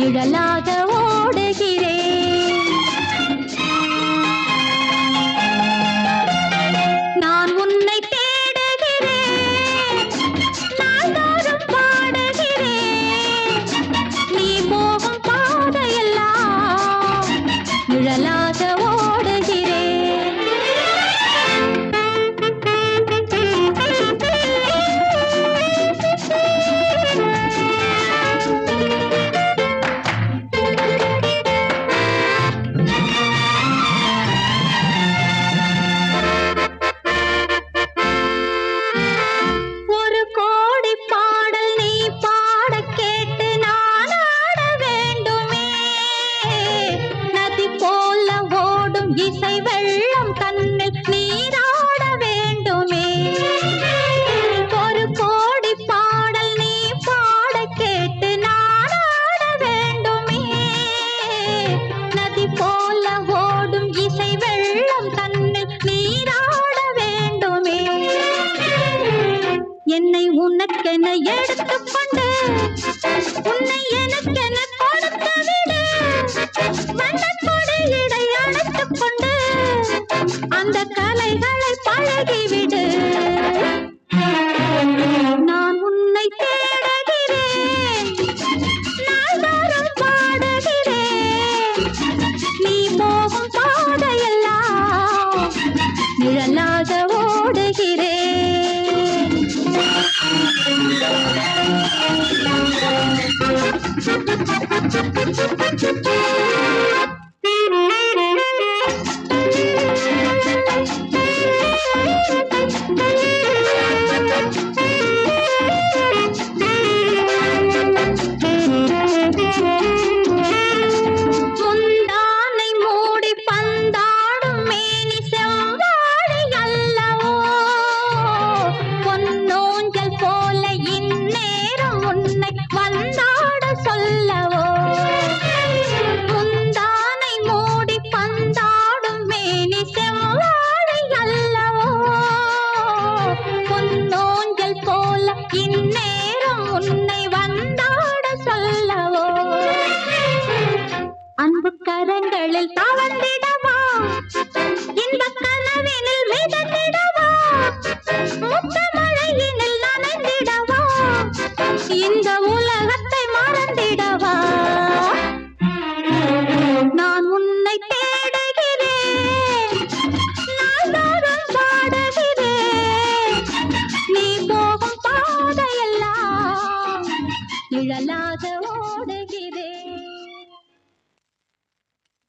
நிழலாக ஓடுகிறேன் நான் உன்னை தேடுகிறேன் நாள்தோறும் பாடுகிறேன் நீ போகும் பாதையெல்லாம் நிழலாக உனக்கென எடுத்து கொண்டு உன்னை எனக்கென கொடுத்து விடு. வண்ணக்கொடி இடை அணைத்துக் கொண்டு அந்த கலைகளை பழகிவிடு. நான் உன்னை தேடுகிறேன் நாள்தோறும் பாடுகிறேன். நீ போகும் பாதையெல்லாம் நிழலாக ஓடுகிறேன் Thank you. இந்நேரம் உன்னை வந்தாட சொல்லவோ? அன்பு கரங்களில் தவ நிழலாக ஓடுகிறேன்